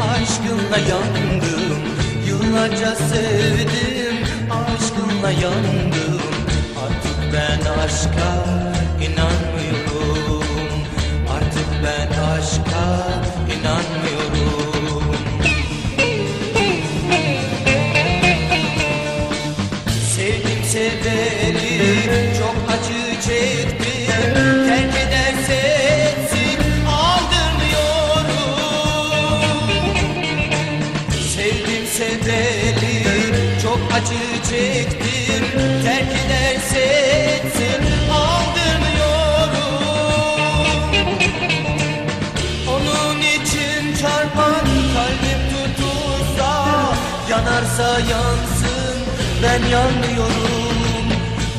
aşkınla yandım. Yıllarca sevdim aşkınla yandım. Artık ben aşka inanmıyorum. Artık ben aşka inanmıyorum. Sevdim seveli acı Terk ederse etsin aldırmıyorum. Onun için çarpan kalbim tutulsa Yanarsa yansın ben yanmıyorum.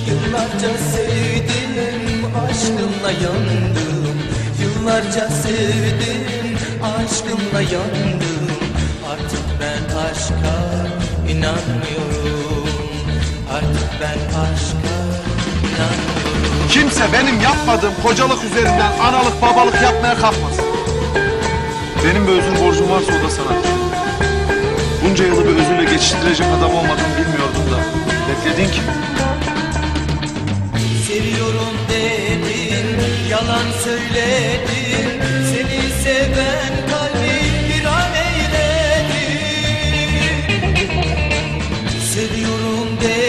Yıllarca sevdim aşkımla yandım. Yıllarca sevdim aşkımla yandım. Artık ben aşka inanmıyorum ben aşka inanmıyorum Kimse benim yapmadığım kocalık üzerinden analık babalık yapmaya kalkmaz. Benim bir özür borcum varsa o da sanadır. Bunca yılı bir özürle geçiştirecek adam olmadığını bilmiyordum da. Bekledin ki. Seviyorum dedin, yalan söyledin Seni seven kalbi bir an eyledi Seviyorum dedin,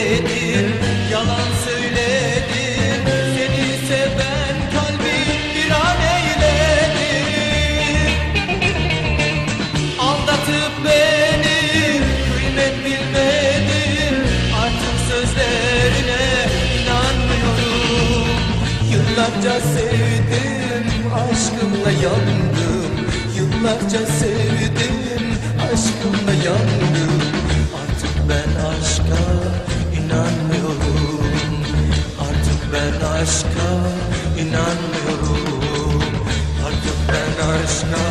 Yıllarca sevdim aşkımla yandım. Yıllarca sevdim aşkımla yandım. Artık ben aşka inanmıyorum. Artık ben aşka inanmıyorum. Artık ben aşka